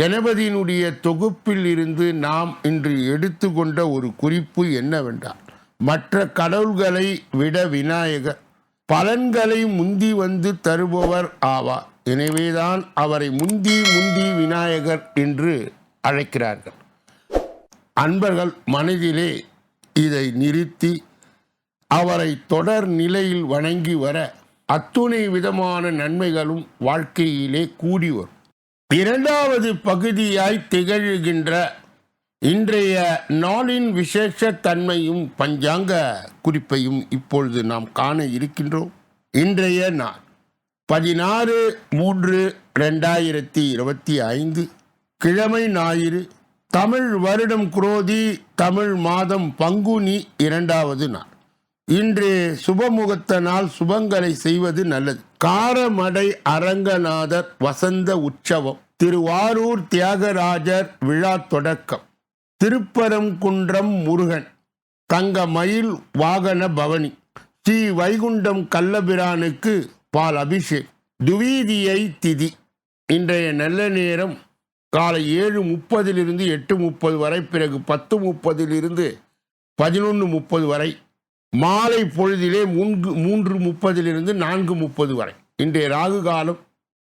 கணபதியினுடைய தொகுப்பில் இருந்து நாம் இன்று எடுத்துக்கொண்ட ஒரு குறிப்பு என்னவென்றால் மற்ற கடவுள்களை விட விநாயகர் பலன்களை முந்தி வந்து தருபவர் ஆவார். எனவேதான் அவரை முந்தி முந்தி விநாயகர் என்று அழைக்கிறார்கள். அன்பர்கள் மனதிலே இதை நிறுத்தி அவரை தொடர் நிலையில் வணங்கி வர அத்துணை விதமான நன்மைகளும் வாழ்க்கையிலே கூடி வரும். இரண்டாவது பகுதியாய் திகழ்கின்ற இன்றைய நாளின் விசேஷ தன்மையும் பஞ்சாங்க குறிப்பையும் இப்பொழுது நாம் காண இருக்கின்றோம். இன்றைய நாள் பதினாறு மூன்று ரெண்டாயிரத்தி இருபத்தி ஐந்து கிழமை ஞாயிறு தமிழ் வருடம் குரோதி தமிழ் மாதம் பங்குனி இரண்டாவது நாள். இன்று சுபமுகத்த நாள் சுபங்களை செய்வது நல்லது. காரமடை அரங்கநாதர் வசந்த உற்சவம் திருவாரூர் தியாகராஜர் விழா தொடக்கம். திருப்பரங்குன்றம் முருகன் தங்க மயில் வாகன பவனி ஸ்ரீ வைகுண்டம் கள்ளபிரானுக்கு பால் அபிஷேக் துவீதியை திதி. இன்றைய நல்ல நேரம் காலை ஏழு முப்பதிலிருந்து எட்டு முப்பது வரை பிறகு பத்து முப்பதிலிருந்து பதினொன்று முப்பது வரை மாலை பொழுதிலே மூன்று மூன்று முப்பதிலிருந்து நான்கு முப்பது வரை. இன்றைய ராகு காலம்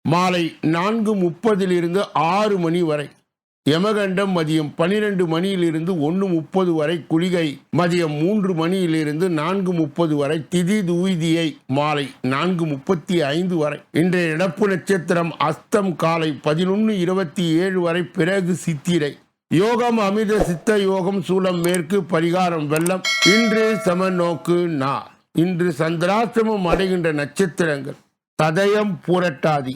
மாலை நான்கு முப்பதிலிருந்து ஆறு மணி வரை. யமகண்டம் மதியம் பனிரெண்டு மணியிலிருந்து ஒன்று முப்பது வரை. குளிகை மதியம் மூன்று மணியிலிருந்து நான்கு முப்பது வரை. திதி துவிதியை மாலை நான்கு முப்பத்தி ஐந்து வரை. இன்றைய நடப்பு நட்சத்திரம் அஸ்தம் காலை பதினொன்று இருபத்தி ஏழு வரை. பிறகு சித்திரை. யோகம் அமிர்த சித்த யோகம் சூலம் மேற்கு பரிகாரம் வெள்ளம். இன்று சம நோக்கு நா இன்று சந்திராசிரமம் அடைகின்ற நட்சத்திரங்கள். ததயம் புரட்டாதி.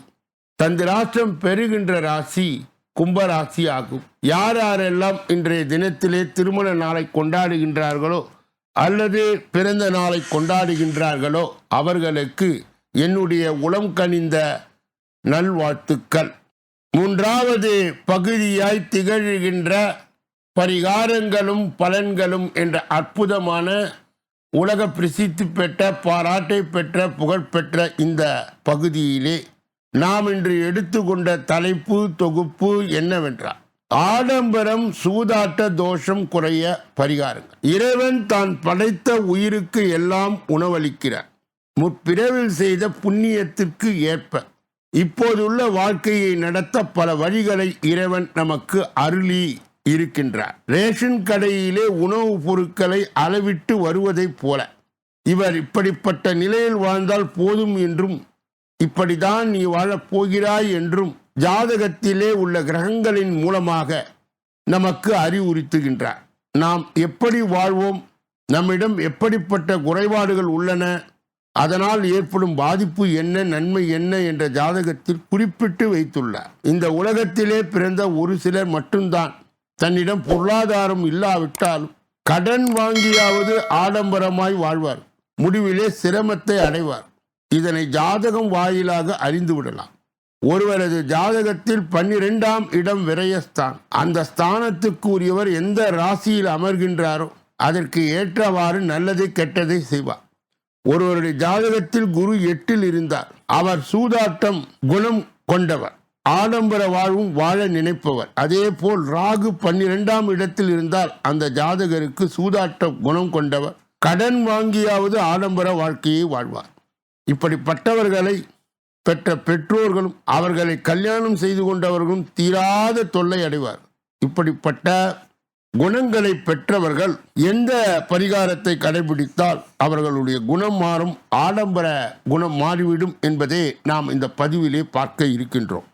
சந்திராஷ்டிரம் பெறுகின்ற ராசி கும்பராசி ஆகும். யார் யாரெல்லாம் இன்றைய தினத்திலே திருமண நாளை கொண்டாடுகின்றார்களோ அல்லது பிறந்த நாளை கொண்டாடுகின்றார்களோ அவர்களுக்கு என்னுடைய உளம் கனிந்த நல்வாழ்த்துக்கள். மூன்றாவது பகுதியாய் திகழ்கின்ற பரிகாரங்களும் பலன்களும் என்ற அற்புதமான உலக பிரசித்தி பெற்ற பாராட்டை பெற்ற புகழ்பெற்ற இந்த பகுதியிலே நாம் இன்று எடுத்துக்கொண்ட தலைப்பு தொகுப்பு என்னவென்றால் ஆடம்பரம் சூதாட்ட தோஷம் குறைய பரிகாரங்கள். இறைவன் தான் படைத்த உயிருக்கு எல்லாம் உணவளிக்கிறார். முற்பிறவில் செய்த புண்ணியத்திற்கு ஏற்ப இப்போதுள்ள வாழ்க்கையை நடத்த பல வழிகளை இறைவன் நமக்கு அருளி இருக்கின்றார். ரேஷன் கடையிலே உணவுப் பொருட்களை அளவிட்டு வருவதைப் போல இவர் இப்படிப்பட்ட நிலையில் வாழ்ந்தால் போதும் என்றும் இப்படிதான் நீ வாழப்போகிறாய் என்றும் ஜாதகத்திலே உள்ள கிரகங்களின் மூலமாக நமக்கு அறிவுறுத்துகின்றார். நாம் எப்படி வாழ்வோம்? நம்மிடம் எப்படிப்பட்ட குறைபாடுகள் உள்ளன? அதனால் ஏற்படும் பாதிப்பு என்ன? நன்மை என்ன? என்ற ஜாதகத்தில் குறிப்பிட்டு வைத்துள்ளார். இந்த உலகத்திலே பிறந்த ஒரு சிலர் மட்டும்தான் தன்னிடம் பொருளாதாரம் இல்லாவிட்டாலும் கடன் வாங்கியாவது ஆடம்பரமாய் வாழ்வார். முடிவிலே சிரமத்தை அடைவார். இதனை ஜாதகம் வாயிலாக அறிந்து விடலாம். ஒருவரது ஜாதகத்தில் பன்னிரெண்டாம் இடம் விரயஸ்தான். அந்த ஸ்தானத்துக்கு உரியவர் எந்த ராசியில் அமர்கின்றாரோ அதற்கு ஏற்றவாறு நல்லதை கெட்டதை செய்வார். ஒருவருடைய ஜாதகத்தில் குரு எட்டில் இருந்தார். அவர் சூதாட்டம் குணம் கொண்டவர். ஆடம்பர வாழ்வும் வாழ நினைப்பவர். அதே போல் ராகு பன்னிரெண்டாம் இடத்தில் இருந்தால் அந்த ஜாதகருக்கு சூதாட்ட குணம் கொண்டவர். கடன் வாங்கியாவது ஆடம்பர வாழ்க்கையை வாழ்வார். இப்படிப்பட்டவர்களை பெற்ற பெற்றோர்களும் அவர்களை கல்யாணம் செய்து கொண்டவர்களும் தீராத தொல்லை அடைவார். இப்படிப்பட்ட குணங்களை பெற்றவர்கள் எந்த பரிகாரத்தை கடைபிடித்தால் அவர்களுடைய குணம் மாறும் ஆடம்பர குணம் மாறிவிடும் என்பதே நாம் இந்த பதிவிலே பார்க்க இருக்கின்றோம்.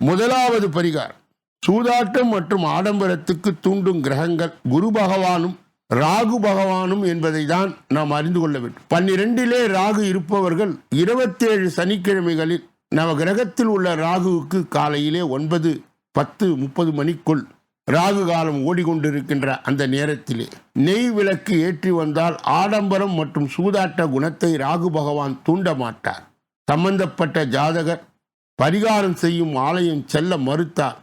முதலாவது பரிகாரம் சூதாட்டம் மற்றும் ஆடம்பரத்துக்கு தூண்டும் கிரகங்கள் குரு பகவானும் ராகு பகவானும் என்பதை தான் நாம் அறிந்து கொள்ள வேண்டும். பன்னிரெண்டிலே ராகு இருப்பவர்கள் இருபத்தேழு சனிக்கிழமைகளில் நவ கிரகத்தில் உள்ள ராகுவுக்கு காலையிலே ஒன்பது பத்து முப்பது மணிக்குள் ராகு காலம் ஓடிக்கொண்டிருக்கின்ற அந்த நேரத்திலே நெய் விளக்கு ஏற்றி வந்தால் ஆடம்பரம் மற்றும் சூதாட்ட குணத்தை ராகு பகவான் தூண்ட மாட்டார். சம்பந்தப்பட்ட ஜாதகர் பரிகாரம் செய்யும் ஆலயம் செல்ல மறுத்தார்.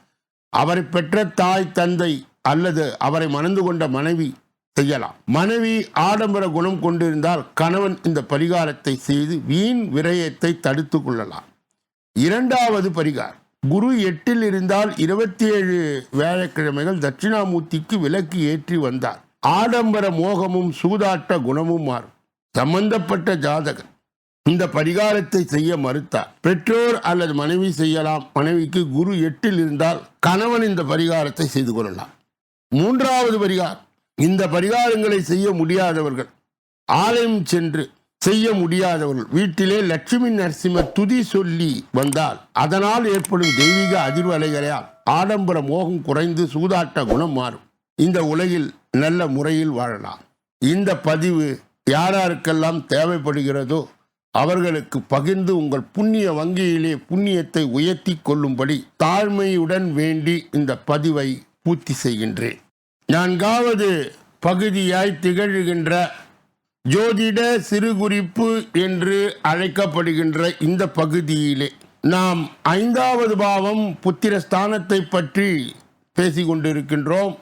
அவரை பெற்ற தாய் தந்தை அல்லது அவரை மணந்து கொண்ட மனைவி செய்யலாம். மனைவி ஆடம்பர குணம் கொண்டிருந்தால் கணவன் இந்த பரிகாரத்தை செய்து வீண் விரயத்தை தடுத்து கொள்ளலாம். இரண்டாவது பரிகாரம். குரு எட்டில் இருந்தால் இருபத்தி ஏழு வேலைக்கிழமைகள் தட்சிணாமூர்த்திக்கு விலக்கு ஏற்றி வந்தார். ஆடம்பர மோகமும் சூதாட்ட குணமும் மாறும். சம்பந்தப்பட்ட ஜாதகர் இந்த பரிகாரத்தை செய்ய மறுத்தார். பெற்றோர் அல்லது மனைவி செய்யலாம். மனைவிக்கு குரு எட்டில் இருந்தால் கணவன் இந்த பரிகாரத்தை செய்து கொள்ளலாம். மூன்றாவது பரிகாரம். இந்த பரிகாரங்களை செய்ய முடியாதவர்கள் ஆலயம் சென்று செய்ய முடியாதவர்கள் வீட்டிலே லட்சுமி நரசிம்ம துதி சொல்லி வந்தால் அதனால் ஏற்படும் தெய்வீக அதிர்வலைகளால் ஆடம்பர மோகம் குறைந்து சூதாட்ட குணம் மாறும். இந்த உலகில் நல்ல முறையில் வாழலாம். இந்த பதிவு யாராருக்கெல்லாம் தேவைப்படுகிறதோ அவர்களுக்கு பகிர்ந்து உங்கள் புண்ணிய வங்கியிலே புண்ணியத்தை உயர்த்தி கொள்ளும்படி தாழ்மையுடன் வேண்டி இந்த பதிவை பூர்த்தி செய்கின்றேன். நான்காவது பகுதியாய் திகழ்கின்ற ஜோதிட சிறுகுறிப்பு என்று அழைக்கப்படுகின்ற இந்த பகுதியிலே நாம் ஐந்தாவது பாவம் புத்திரஸ்தானத்தை பற்றி பேசிக் கொண்டிருக்கின்றோம்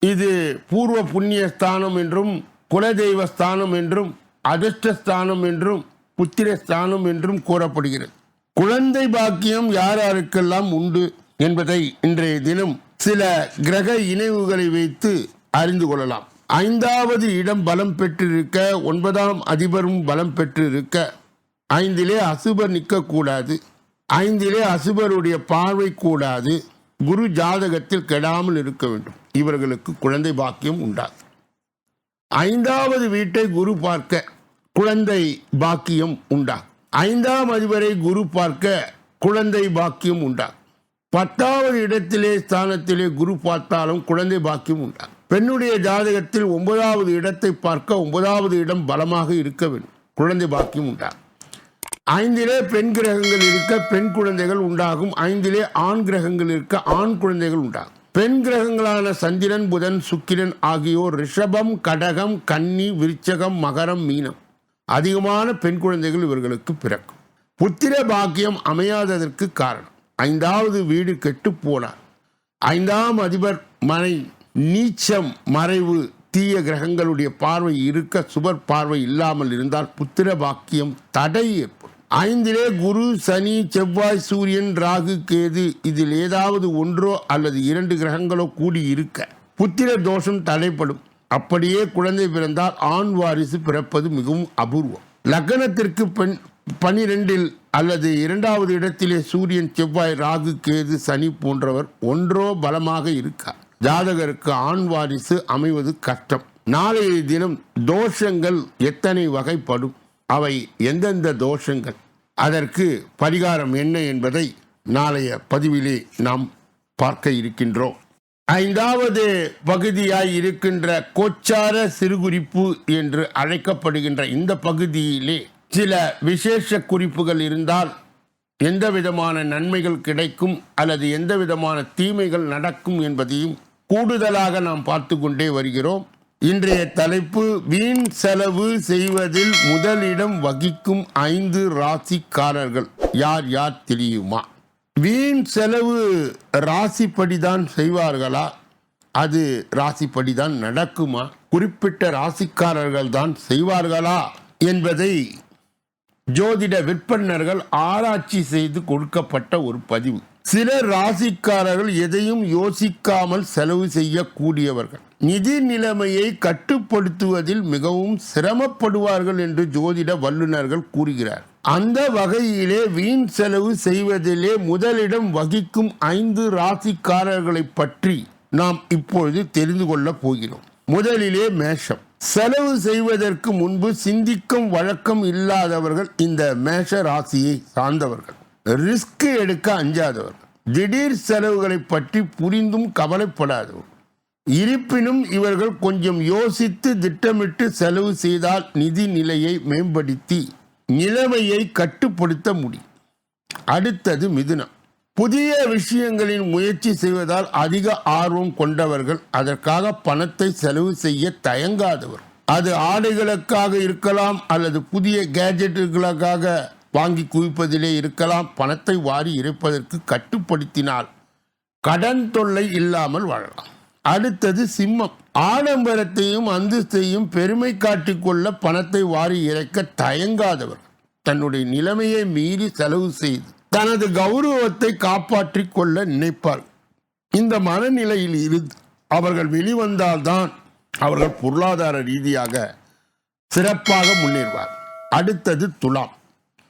இது பூர்வ புண்ணிய ஸ்தானம் என்றும் குலதெய்வ ஸ்தானம் என்றும் அதிர்ஷ்டஸ்தானம் என்றும் புத்திரஸ்தானம் என்றும் கூறப்படுகிறது. குழந்தை பாக்கியம் யார் யாருக்கெல்லாம் உண்டு என்பதை இன்றைய தினம் சில கிரக இணைவுகளை வைத்து அறிந்து கொள்ளலாம். ஐந்தாவது இடம் பலம் பெற்றிருக்க ஒன்பதாம் அதிபரும் பலம் பெற்றிருக்க. ஐந்திலே அசுபர் நிற்கக்கூடாது. ஐந்திலே அசுபருடைய பார்வை கூடாது. குரு ஜாதகத்தில் கெடாமல் இருக்க வேண்டும். இவர்களுக்கு குழந்தை பாக்கியம் உண்டாது ஐந்தாவது வீட்டை குரு பார்க்க குழந்தை பாக்கியம் உண்டாகும். ஐந்தாம் அதிபரை குரு பார்க்க குழந்தை பாக்கியம் உண்டாகும். பத்தாவது இடத்திலே ஸ்தானத்திலே குரு பார்த்தாலும் குழந்தை பாக்கியம் உண்டாகும் பெண்ணுடைய ஜாதகத்தில் ஒன்பதாவது இடத்தை பார்க்க ஒன்பதாவது இடம் பலமாக இருக்க வேண்டும். குழந்தை பாக்கியம் உண்டாகும் ஐந்திலே பெண் கிரகங்கள் இருக்க பெண் குழந்தைகள் உண்டாகும். ஐந்திலே ஆண் கிரகங்கள் இருக்க ஆண் குழந்தைகள் உண்டாகும். பெண் கிரகங்களான சந்திரன் புதன் சுக்கிரன் ஆகியோர் ரிஷபம் கடகம் கன்னி விருச்சகம் மகரம் மீனம். அதிகமான பெண் குழந்தைகள் இவர்களுக்கு பிறக்கும். புத்திர பாக்கியம் அமையாததற்கு காரணம். ஐந்தாவது வீடு கெட்டு போனார். ஐந்தாம் அதிபர் மனை நீச்சம் மறைவு தீய கிரகங்களுடைய பார்வை இருக்க சுபர் பார்வை இல்லாமல் இருந்தால் புத்திர பாக்கியம் தடை ஏற்படும். ஐந்திலே குரு சனி செவ்வாய் சூரியன் ராகு கேது இதில் ஏதாவது ஒன்றோ அல்லது இரண்டு கிரகங்களோ கூடி இருக்க புத்திர தோஷம் தடைப்படும். அப்படியே குழந்தை பிறந்தால் ஆண் வாரிசு பிறப்பது மிகவும் அபூர்வம். லக்னத்திற்கு பெண் பனிரெண்டில் அல்லது இரண்டாவது இடத்திலே சூரியன் செவ்வாய் ராகு கேது சனி போன்றவர் ஒன்றோ பலமாக இருக்கார். ஜாதகருக்கு ஆண் வாரிசு அமைவது கஷ்டம். நாளைய தினம் தோஷங்கள் எத்தனை வகைப்படும்? அவை எந்தெந்த தோஷங்கள்? அதற்கு பரிகாரம் என்ன என்பதை நாளைய பதிவிலே நாம் பார்க்க இருக்கின்றோம். ஐந்தாவது பகுதியாய் இருக்கின்ற கோச்சார சிறுகுறிப்பு என்று அழைக்கப்படுகின்ற இந்த பகுதியிலே சில விசேஷ குறிப்புகள் இருந்தால் எந்த விதமான நன்மைகள் கிடைக்கும் அல்லது எந்த விதமான தீமைகள் நடக்கும் என்பதையும் கூடுதலாக நாம் பார்த்து கொண்டே வருகிறோம். இன்றைய தலைப்பு வீண் செலவு செய்வதில் முதலிடம் வகிக்கும் ஐந்து ராசிக்காரர்கள். யார் யார் தெரியுமா? வீண் செலவு ராசிப்படிதான் செய்வார்களா? அது ராசிப்படிதான் நடக்குமா? குறிப்பிட்ட ராசிக்காரர்கள் தான் செய்வார்களா என்பதை ஜோதிட விற்பனர்கள் ஆராய்ச்சி செய்து கொடுக்கப்பட்ட ஒரு பதிவு. சில ராசிக்காரர்கள் எதையும் யோசிக்காமல் செலவு செய்யக்கூடியவர்கள். நிதி நிலைமையை கட்டுப்படுத்துவதில் மிகவும் சிரமப்படுவார்கள் என்று ஜோதிட வல்லுநர்கள் கூறுகிறார். அந்த வகையிலே வீண் செலவு செய்வதிலே முதலிடம் வகிக்கும் ஐந்து ராசிக்காரர்களை பற்றி நாம் இப்பொழுது தெரிந்து கொள்ளப் போகிறோம். முதலிலே மேஷம். செலவு செய்வதற்கு முன்பு சிந்திக்கும் வழக்கம் இல்லாதவர்கள் இந்த மேஷ ராசியை சார்ந்தவர்கள். ரிஸ்க் எடுக்க அஞ்சாதவர்கள். திடீர் செலவுகளை பற்றி புரிந்தும் கவலைப்படாதவர்கள். இருப்பினும் இவர்கள் கொஞ்சம் யோசித்து திட்டமிட்டு செலவு செய்தால் நிதி நிலையை மேம்படுத்தி நிலைமையை கட்டுப்படுத்த முடியும். அடுத்தது மிதுனம். புதிய விஷயங்களின் முயற்சி செய்வதால் அதிக ஆர்வம் கொண்டவர்கள் அதற்காக பணத்தை செலவு செய்ய தயங்காதவர். அது ஆடைகளுக்காக இருக்கலாம் அல்லது புதிய கேஜெட்டுகளுக்காக வாங்கி குவிப்பதிலே இருக்கலாம். பணத்தை வாரி இறைப்பதற்கு கட்டுப்படுத்தினால் கடன் தொல்லை இல்லாமல் வாழலாம். அடுத்தது சிம்மம். ஆடம்பரத்தையும் அந்தஸ்தையும் பெருமை காட்டிக்கொள்ள பணத்தை வாரி இறைக்க தயங்காதவர். தன்னுடைய நிலைமையை மீறி செலவு செய்து தனது கௌரவத்தை காப்பாற்றிக் கொள்ள நினைப்பார். இந்த மனநிலையில் இருந்து அவர்கள் வெளிவந்தால்தான் அவர்கள் பொருளாதார ரீதியாக சிறப்பாக முன்னேறுவார். அடுத்தது துலாம்.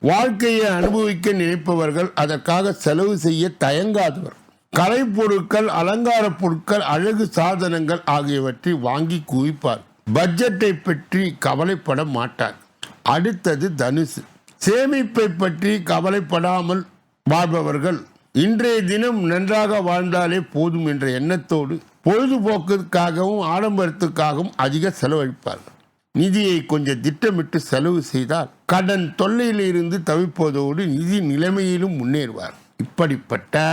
வாழ்க்கையை அனுபவிக்க நினைப்பவர்கள் அதற்காக செலவு செய்ய தயங்காதவர். கலைப்பொருட்கள் அலங்கார பொருட்கள் அழகு சாதனங்கள் ஆகியவற்றை வாங்கி குவிப்பார். பட்ஜெட்டை பற்றி கவலைப்பட மாட்டார். அடுத்தது தனுசு. சேமிப்பை பற்றி கவலைப்படாமல் வாழ்பவர்கள் இன்றைய தினம் நன்றாக வாழ்ந்தாலே போதும் என்ற எண்ணத்தோடு பொழுதுபோக்குக்காகவும் ஆடம்பரத்துக்காகவும் அதிக செலவழிப்பார்கள். நிதியை கொஞ்சம் திட்டமிட்டு செலவு செய்தால் கடன் தொல்லையில் இருந்து தவிப்பதோடு நிதி நிலைமையிலும் முன்னேறுவார். இப்படிப்பட்ட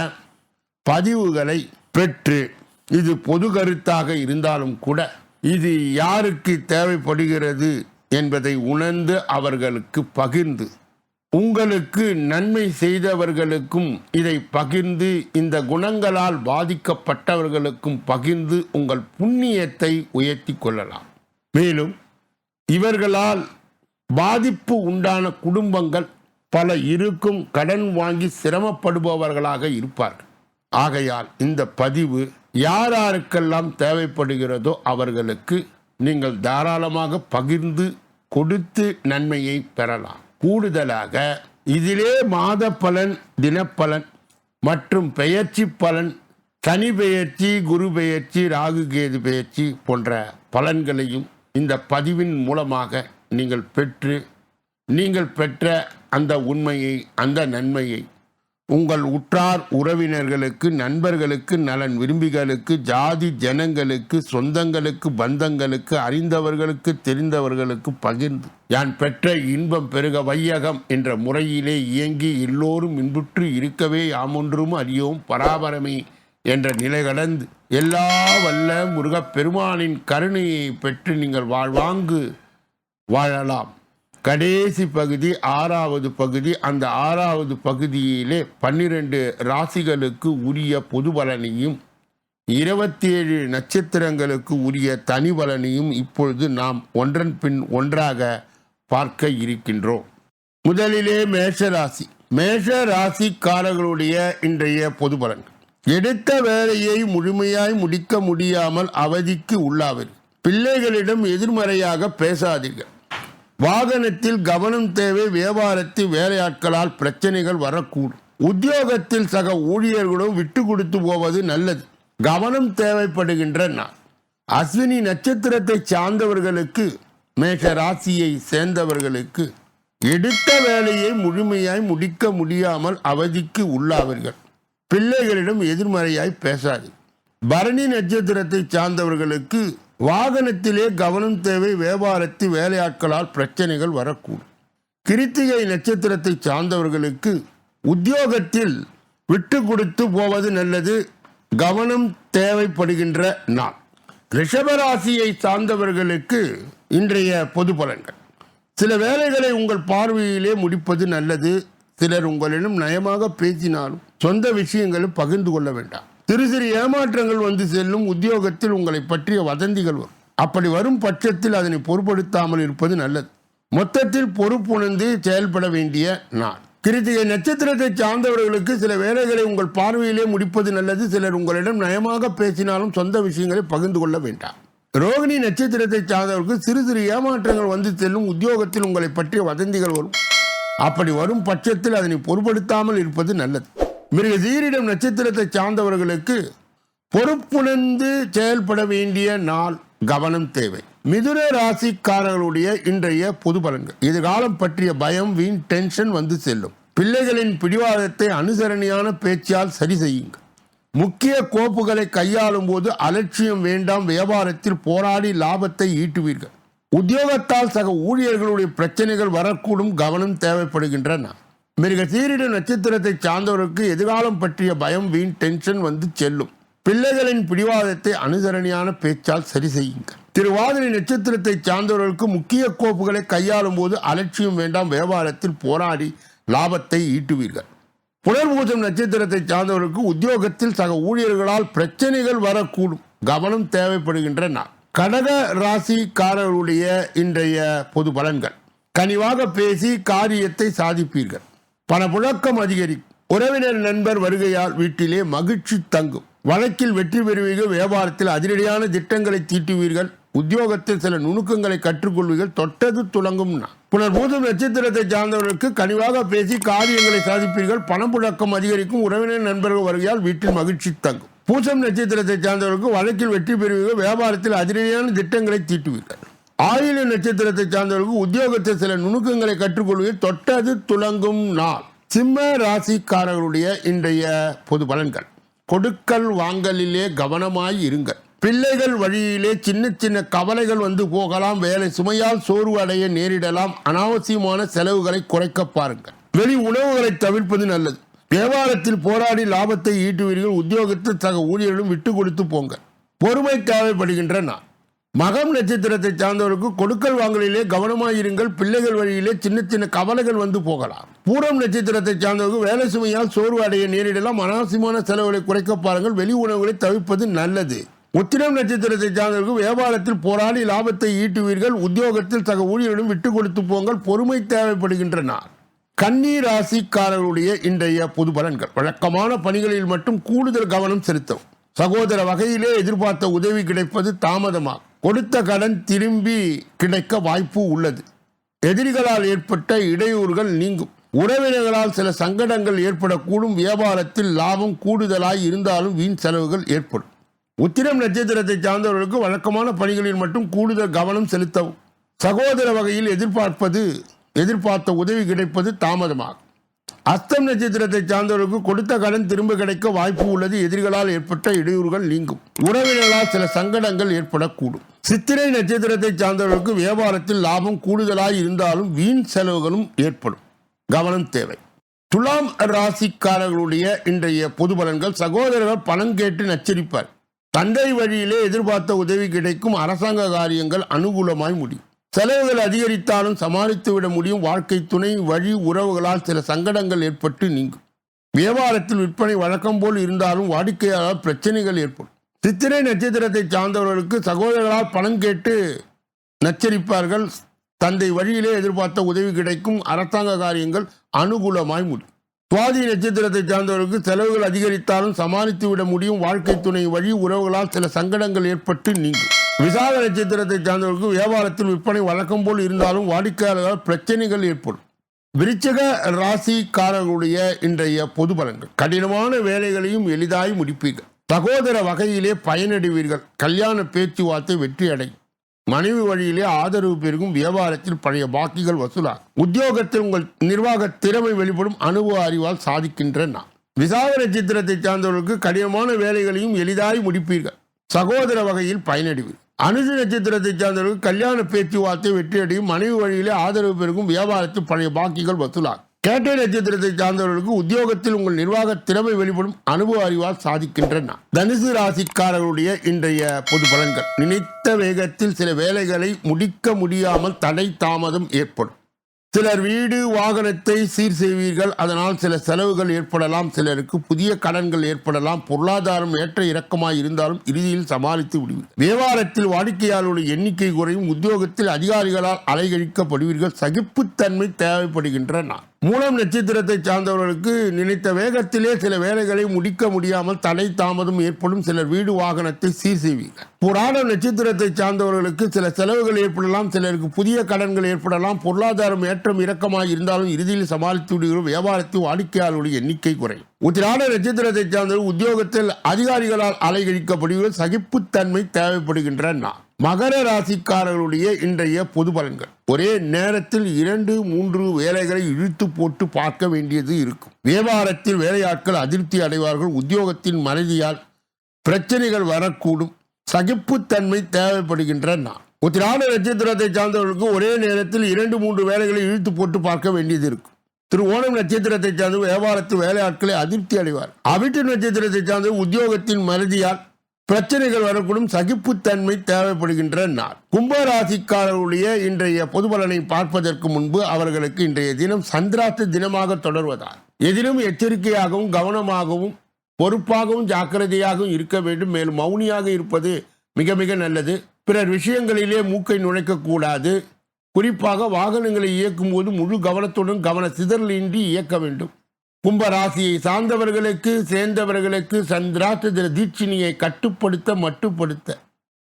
பதிவுகளை பெற்று இது பொது கருத்தாக இருந்தாலும் கூட இது யாருக்கு தேவைப்படுகிறது என்பதை உணர்ந்து அவர்களுக்கு பகிர்ந்து உங்களுக்கு நன்மை செய்தவர்களுக்கும் இதை பகிர்ந்து இந்த குணங்களால் பாதிக்கப்பட்டவர்களுக்கும் பகிர்ந்து உங்கள் புண்ணியத்தை உயர்த்தி கொள்ளலாம். மேலும் இவர்களால் பாதிப்பு உண்டான குடும்பங்கள் பல இருக்கும் கடன் வாங்கி சிரமப்படுபவர்களாக இருப்பார்கள். ஆகையால் இந்த பதிவு யார் யாருக்கெல்லாம் தேவைப்படுகிறதோ அவர்களுக்கு நீங்கள் தாராளமாக பகிர்ந்து கொடுத்து நன்மையை பெறலாம். கூடுதலாக இதிலே மாத பலன் தினப்பலன் மற்றும் பெயர்ச்சி பலன் சனி பெயர்ச்சி குரு பெயர்ச்சி ராகு கேது பெயர்ச்சி போன்ற பலன்களையும் இந்த பதிவின் மூலமாக நீங்கள் பெற்று நீங்கள் பெற்ற அந்த உண்மையை அந்த நன்மையை உங்கள் உற்றார் உறவினர்களுக்கு நண்பர்களுக்கு நலன் விரும்பிகளுக்கு ஜாதி ஜனங்களுக்கு சொந்தங்களுக்கு பந்தங்களுக்கு அறிந்தவர்களுக்கு தெரிந்தவர்களுக்கு பகிர்ந்து யான் பெற்ற இன்பம் பெருக வையகம் என்ற முறையிலே இயங்கி எல்லோரும் இன்புற்று இருக்கவே யாமொன்றும் அறியோம் பராபரமே என்ற நிலை கடந்து எல்லா வல்ல முருகப்பெருமானின் கருணையை பெற்று நீங்கள் வாழ்வாங்கு வாழலாம். கடைசி பகுதி ஆறாவது பகுதி அந்த ஆறாவது பகுதியிலே பன்னிரண்டு ராசிகளுக்கு உரிய பொது பலனையும் இருபத்தி ஏழு நட்சத்திரங்களுக்கு உரிய தனி பலனையும் இப்பொழுது நாம் ஒன்றன் பின் ஒன்றாக பார்க்க இருக்கின்றோம். முதலிலே மேஷராசி மேஷ ராசிக்காரர்களுடைய இன்றைய பொது பலன் எடுத்த வேலையை முழுமையாய் முடிக்க முடியாமல் அவதிக்கு உள்ளாவீர்கள் பிள்ளைகளிடம் எதிர்மறையாக பேசாதீர்கள். வாகனத்தில் கவனம் தேவை வியாபாரத்தில் வேலையாட்களால் பிரச்சனைகள் வரக்கூடும். உத்தியோகத்தில் சக ஊழியர்களும் விட்டு கொடுத்து போவது நல்லது. கவனம் தேவைப்படுகின்ற நாள். அஸ்வினி நட்சத்திரத்தை சார்ந்தவர்களுக்கு மேஷ ராசியை சேர்ந்தவர்களுக்கு எடுத்த வேலையை முழுமையாய் முடிக்க முடியாமல் அவதிக்கு உள்ளாவீர்கள். பிள்ளைகளிடம் எதிர்மறையாய் பேசாது பரணி நட்சத்திரத்தை சார்ந்தவர்களுக்கு வாகனத்திலே கவனம் தேவை வியாபாரத்தில் வேலையாட்களால் பிரச்சனைகள் வரக்கூடும். கிருத்திகை நட்சத்திரத்தை சார்ந்தவர்களுக்கு உத்தியோகத்தில் விட்டு கொடுத்து போவது நல்லது. கவனம் தேவைப்படுகின்ற நாள். ரிஷபராசியை சார்ந்தவர்களுக்கு இன்றைய பொது பலன்கள். சில வேலைகளை உங்கள் பார்வையிலே முடிப்பது நல்லது. சிலர் உங்களிடம் நயமாக பேசினாலும் சொந்த விஷயங்களும் பகிர்ந்து கொள்ள வேண்டாம். சிறு சிறு ஏமாற்றங்கள் வந்து செல்லும் உத்தியோகத்தில் உங்களை பற்றிய வதந்திகள் வரும். அப்படி வரும் பட்சத்தில் அதனை பொருட்படுத்தாமல் இருப்பது நல்லது. மொத்தத்தில் பொறுப்புணர்ந்து செயல்பட வேண்டிய நாள். கிருத்திகை நட்சத்திரத்தை சார்ந்தவர்களுக்கு சில வேலைகளை உங்கள் பார்வையிலே முடிப்பது நல்லது. சிலர் உங்களிடம் நயமாக பேசினாலும் சொந்த விஷயங்களை பகிர்ந்து கொள்ள வேண்டாம். ரோகிணி நட்சத்திரத்தை சார்ந்தவர்களுக்கு சிறு சிறு ஏமாற்றங்கள் வந்து செல்லும் உத்தியோகத்தில் உங்களை பற்றிய வதந்திகள் வரும். அப்படி வரும் பட்சத்தில் அதனை பொருட்படுத்தாமல் இருப்பது நல்லது. மிருக சீரிடம் நட்சத்திரத்தை சார்ந்தவர்களுக்கு பொறுப்புணர்ந்து செயல்பட வேண்டிய நாள் கவனம் தேவை. மிதுன ராசிக்காரர்களுடைய இன்றைய பொது பலன்கள். எதிர்காலம் பற்றிய பயம் வீண் டென்ஷன் வந்து செல்லும். பிள்ளைகளின் பிடிவாதத்தை அனுசரணையான பேச்சால் சரி செய்யுங்கள். முக்கிய கோப்புகளை கையாளும் போது அலட்சியம் வேண்டாம் வியாபாரத்தில் போராடி லாபத்தை ஈட்டுவீர்கள். உத்தியோகத்தால் சக ஊழியர்களுடைய பிரச்சனைகள் வரக்கூடும் கவனம் தேவைப்படுகின்றன. மிருக சீரிட நட்சத்திரத்தை சார்ந்தவருக்கு எதிர்காலம் பற்றிய பயம் வீண் டென்ஷன் வந்து செல்லும். பிள்ளைகளின் பிடிவாதத்தை அனுசரணையான பேச்சால் சரி செய்யுங்கள். திருவாதிரை நட்சத்திரத்தை சார்ந்தவர்களுக்கு முக்கிய கோப்புகளை கையாளும் போது அலட்சியம் வேண்டாம் வியாபாரத்தில் போராடி லாபத்தை ஈட்டுவீர்கள். புனர்பூசம் நட்சத்திரத்தை சார்ந்தவர்களுக்கு உத்தியோகத்தில் சக ஊழியர்களால் பிரச்சனைகள் வரக்கூடும். கவனம் தேவைப்படுகின்ற நாள். கடக ராசிக்காரர்களுடைய இன்றைய பொது பலன்கள். கனிவாக பேசி காரியத்தை சாதிப்பீர்கள். பணப்புழக்கம் அதிகரிக்கும் உறவினர் நண்பர் வருகையால் வீட்டிலே மகிழ்ச்சி தங்கும். வழக்கில் வெற்றி பெறுவீர்கள் வியாபாரத்தில் அதிரடியான திட்டங்களை தீட்டுவீர்கள் உத்தியோகத்தில் சில நுணுக்கங்களை கற்றுக்கொள்வீர்கள் தொட்டது துளங்கும் புனர் பூதம் நட்சத்திரத்தை சார்ந்தவர்களுக்கு கனிவாக பேசி காரியங்களை சாதிப்பீர்கள் பணப்புழக்கம் அதிகரிக்கும் உறவினர் நண்பர்கள் வருகையால் வீட்டில் மகிழ்ச்சி தங்கும். பூசம் நட்சத்திரத்தை சார்ந்தவர்களுக்கு வழக்கில் வெற்றி பெறுவீர்கள் வியாபாரத்தில் அதிரடியான திட்டங்களை தீட்டுவீர்கள். ஆயுள நட்சத்திரத்தை சார்ந்தவர்களுக்கு உத்தியோகத்தில் சில நுணுக்கங்களை கற்றுக்கொள்வது தொட்டது துலங்கும் நாள். சிம்ம ராசிக்காரர்களுடைய இன்றைய பொது பலன்கள். கொடுக்கல் வாங்கலிலே கவனமாய் இருங்கள். பிள்ளைகள் வழியிலே சின்ன சின்ன கவலைகள் வந்து போகலாம். வேலை சுமையால் சோர்வு அடைய நேரிடலாம். அனாவசியமான செலவுகளை குறைக்க பாருங்கள். வெளி உணவுகளை தவிர்ப்பது நல்லது. வியாபாரத்தில் போராடி லாபத்தை ஈட்டுவீர்கள். உத்தியோகத்தில் சக ஊழியர்களும் விட்டு கொடுத்து போங்க பொறுமை தேவைப்படுகின்ற நான் மகம் நட்சத்திரத்தை சார்ந்தவருக்கு கொடுக்கல் வாங்கலிலே கவனமாயிருங்கள். பிள்ளைகள் வழியிலே சின்ன சின்ன கவலைகள் வந்து போகலாம். பூரம் நட்சத்திரத்தை சார்ந்தவர்கள் வேலை சுமையால் சோர்வு அடைய நேரிடலாம். அனாவசியமான செலவுகளை குறைக்க பாருங்கள். வெளி உணவுகளை தவிர்ப்பது நல்லது. உத்திரம் நட்சத்திரத்தை சார்ந்தவருக்கு வியாபாரத்தில் போராடி லாபத்தை ஈட்டுவீர்கள். உத்தியோகத்தில் சக ஊழியரிடம் விட்டு கொடுத்து போங்கள். பொறுமை தேவைப்படுகின்ற நாள். கன்னி ராசிக்காரர்களுடைய இன்றைய பொது பலன்கள். வழக்கமான பணிகளில் மட்டும் கூடுதல் கவனம் செலுத்தவும். சகோதர வகையிலே எதிர்பார்த்த உதவி கிடைப்பது தாமதமாகும். கொடுத்த கடன் திரும்பி கிடைக்க வாய்ப்பு உள்ளது. எதிரிகளால் ஏற்பட்ட இடையூறுகள் நீங்கும். உறவினர்களால் சில சங்கடங்கள் ஏற்படக்கூடும். வியாபாரத்தில் லாபம் கூடுதலாய் இருந்தாலும் வீண் செலவுகள் ஏற்படும். உத்திரம் நட்சத்திரத்தை சார்ந்தவர்களுக்கு வழக்கமான பணிகளில் மட்டும் கூடுதல் கவனம் செலுத்தவும். சகோதர வகையில் எதிர்பார்ப்பது எதிர்பார்த்த உதவி கிடைப்பது தாமதமாகும். அஸ்தம் நட்சத்திரத்தை சார்ந்தவர்களுக்கு கொடுத்த கடன் திரும்ப கிடைக்க வாய்ப்பு உள்ளது. எதிரிகளால் ஏற்பட்ட இடையூறுகள் நீங்கும். உறவினர்களால் சில சங்கடங்கள் ஏற்படக்கூடும். சித்திரை நட்சத்திரத்தை சார்ந்தவர்களுக்கு வியாபாரத்தில் லாபம் கூடுதலாய் இருந்தாலும் வீண் செலவுகளும் ஏற்படும். கவனம் தேவை. துலாம் ராசிக்காரர்களுடைய இன்றைய பொது பலன்கள். சகோதரர்கள் பணம் கேட்டு நச்சரிப்பார். தந்தை வழியிலே எதிர்பார்த்த உதவி கிடைக்கும். அரசாங்க காரியங்கள் அனுகூலமாய் முடியும். செலவுகள் அதிகரித்தாலும் சமாளித்து விட முடியும். வாழ்க்கை துணை வழி உறவுகளால் சில சங்கடங்கள் ஏற்பட்டு நீங்கும். வியாபாரத்தில் விற்பனை வழக்கம் போல் இருந்தாலும் வாடிக்கையாளர் பிரச்சனைகள் ஏற்படும். சித்திரை நட்சத்திரத்தை சார்ந்தவர்களுக்கு சகோதரர்களால் பணம் கேட்டு நச்சரிப்பார்கள். தந்தை வழியிலே எதிர்பார்த்த உதவி கிடைக்கும். அரசாங்க காரியங்கள் அனுகூலமாய் முடியும். சுவாதி நட்சத்திரத்தை சார்ந்தவர்களுக்கு செலவுகள் அதிகரித்தாலும் சமாளித்து விட முடியும். வாழ்க்கை துணை வழி உறவுகளால் சில சங்கடங்கள் ஏற்பட்டு நீங்கும். விசாக நட்சத்திரத்தை சார்ந்தவர்களுக்கு வியாபாரத்தில் விற்பனை வழக்கம் போல் இருந்தாலும் வாடிக்கையாளர்களால் பிரச்சனைகள் ஏற்படும். விருச்சக ராசிக்காரர்களுடைய இன்றைய பொது பலன்கள். கடினமான வேலைகளையும் எளிதாய் முடிப்பீர்கள். சகோதர வகையிலே பயனடைவீர்கள். கல்யாண பேச்சுவார்த்தை வெற்றி அடையும். மனைவி வழியிலே ஆதரவு பெருகும். வியாபாரத்தில் பழைய பாக்கிகள் வசூலாகும். உத்தியோகத்தில் உங்கள் நிர்வாக திறமை வெளிப்படும். அனுபவ அறிவால் சாதிக்கின்ற நான் விசாக நட்சத்திரத்தை சார்ந்தவர்களுக்கு கடினமான வேலைகளையும் எளிதாய் முடிப்பீர்கள். சகோதர வகையில் பயனடைவீர்கள். அனுசு நட்சத்திரத்தை சார்ந்தவர்களுக்கு கல்யாண பேச்சுவார்த்தை வெற்றியடையும் மனைவி வழியிலே ஆதரவு பெருகும் வியாபாரத்தில் பழைய பாக்கிகள் வசூலாகும். கேட்டை நட்சத்திரத்தை சார்ந்தவர்களுக்கு உத்தியோகத்தில் உங்கள் நிர்வாக திறமை வெளிப்படும் அனுபவ அறிவால் சாதிக்கின்றன. தனுசு ராசிக்காரர்களுடைய இன்றைய பொது பலன்கள். நினைத்த வேகத்தில் சில வேலைகளை முடிக்க முடியாமல் தடை தாமதம் ஏற்படும். சிலர் வீடு வாகனத்தை சீர் செய்வீர்கள். அதனால் சில செலவுகள் ஏற்படலாம். சிலருக்கு புதிய கடன்கள் ஏற்படலாம். பொருளாதாரம் ஏற்ற இறக்கமாய் இருந்தாலும் இறுதியில் சமாளித்து விடுவீர்கள். வியாபாரத்தில் வாடிக்கையாளருடைய எண்ணிக்கை குறையும். உத்தியோகத்தில் அதிகாரிகளால் அலைகழிக்கப்படுவீர்கள். சகிப்புத்தன்மை தேவைப்படுகின்ற நான் மூலம் நட்சத்திரத்தை சார்ந்தவர்களுக்கு நினைத்த வேகத்திலே சில வேலைகளை முடிக்க முடியாமல் தடை தாமதம் ஏற்படும் சிலர் வீடு வாகனத்தை சீர் செய்வீர்கள் புராண நட்சத்திரத்தை சார்ந்தவர்களுக்கு சில செலவுகள் ஏற்படலாம் சிலருக்கு புதிய கடன்கள் ஏற்படலாம் பொருளாதாரம் ஏற்றம் இறக்கமாக இருந்தாலும் இறுதியில் சமாளித்து விடுகிறோம். வியாபாரத்தில் வாடிக்கையாளர்களுடைய எண்ணிக்கை குறையும். உத்திராட நட்சத்திரத்தை சார்ந்தவர்கள் உத்தியோகத்தில் அதிகாரிகளால் அலைகழிக்கப்படுகிற சகிப்புத்தன்மை தேவைப்படுகின்ற நான் மகர ராசிக்காரர்களுடைய இன்றைய பொது பலன்கள். ஒரே நேரத்தில் இரண்டு மூன்று வேலைகளை இழுத்து போட்டு பார்க்க வேண்டியது இருக்கும். வியாபாரத்தில் வேலையாட்கள் அதிருப்தி அடைவார்கள். உத்தியோகத்தின் மறதியால் பிரச்சனைகள் வரக்கூடும். சகிப்புத்தன்மை தேவைப்படுகின்ற நான் உத்திராட நட்சத்திரத்தை சார்ந்தவர்களுக்கு ஒரே நேரத்தில் இரண்டு மூன்று வேலைகளை இழுத்து போட்டு பார்க்க வேண்டியது இருக்கும். திரு ஓணம் நட்சத்திரத்தை சார்ந்த வியாபாரத்து வேலையாட்களை அதிருப்தி அடைவார். அவிட்டு நட்சத்திரத்தை சார்ந்த உத்தியோகத்தின் மறதியால் பிரச்சனைகள் வரக்கூடும் சகிப்புத்தன்மை தேவைப்படுகின்ற நாள். கும்பராசிக்காரர்களுடைய இன்றைய பொது பலனை பார்ப்பதற்கு முன்பு அவர்களுக்கு இன்றைய தினம் சந்திராத்து தினமாக தொடர்வதால். எதிலும் எச்சரிக்கையாகவும் கவனமாகவும் பொறுப்பாகவும் ஜாக்கிரதையாகவும் இருக்க வேண்டும். மேலும் மௌனியாக இருப்பது மிக மிக நல்லது. பிறர் விஷயங்களிலே மூக்கை நுழைக்கக்கூடாது. குறிப்பாக வாகனங்களை இயக்கும் போது முழு கவனத்துடன் கவன சிதறலின்றி இயக்க வேண்டும். கும்பராசியை சார்ந்தவர்களுக்கு சேர்ந்தவர்களுக்கு சந்திராஷ்ட தீட்சினியை கட்டுப்படுத்த மட்டுப்படுத்த.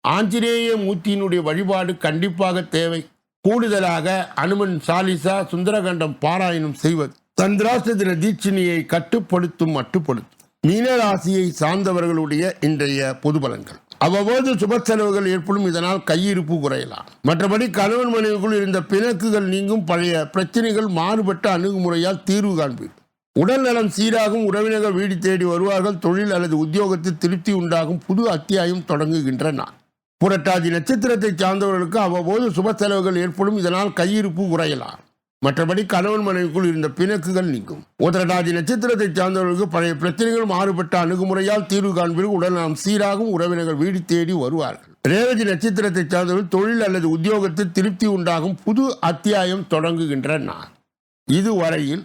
ஆஞ்சநேய மூர்த்தியினுடைய வழிபாடு கண்டிப்பாக தேவை. கூடுதலாக அனுமன் சாலிசா சுந்தரகண்டம் பாராயணம் செய்வது. சந்திராசிர தீட்சினியை கட்டுப்படுத்தும் மட்டுப்படுத்தும். மீனராசியை சார்ந்தவர்களுடைய இன்றைய பொது பலன்கள் அவ்வப்போது சுப செலவுகள் ஏற்படும் இதனால் கையிருப்பு குறையலாம். மற்றபடி கணவன் மனைவிக்குள் இருந்த பிணக்குகள் நீங்கும் பழைய பிரச்சனைகள் மாறுபட்ட அணுகுமுறையால் தீர்வு காண்பீர்கள் உடல் நலம் சீராகும் உறவினர்கள் வீடு தேடி வருவார்கள் தொழில் அல்லது உத்தியோகத்தில் திருப்தி உண்டாகும் புது அத்தியாயம் தொடங்குகின்ற நாள் புரட்டாதி நட்சத்திரத்தை சார்ந்தவர்களுக்கு அவ்வப்போது சுப செலவுகள் ஏற்படும் இதனால் கையிருப்பு உறையலாம். மற்றபடி கணவன் மனைவிக்குள் இருந்த பிணக்குகள் நீங்கும். உதரடாதி நட்சத்திரத்தை சார்ந்தவர்களுக்கு பழைய பிரச்சனைகள் மாறுபட்ட அணுகுமுறையால் தீர்வு காண்பீர்கள் உடல் நலம் சீராகும் உறவினர்கள் வீடு தேடி வருவார்கள். ரேவதி நட்சத்திரத்தை சார்ந்தவர்கள் தொழில் அல்லது உத்தியோகத்தில் திருப்தி உண்டாகும் புது அத்தியாயம் தொடங்குகின்ற நாள் இதுவரையில்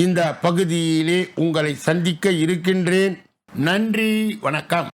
இந்த பகுதியிலே உங்களை சந்திக்க இருக்கின்றேன். நன்றி வணக்கம்.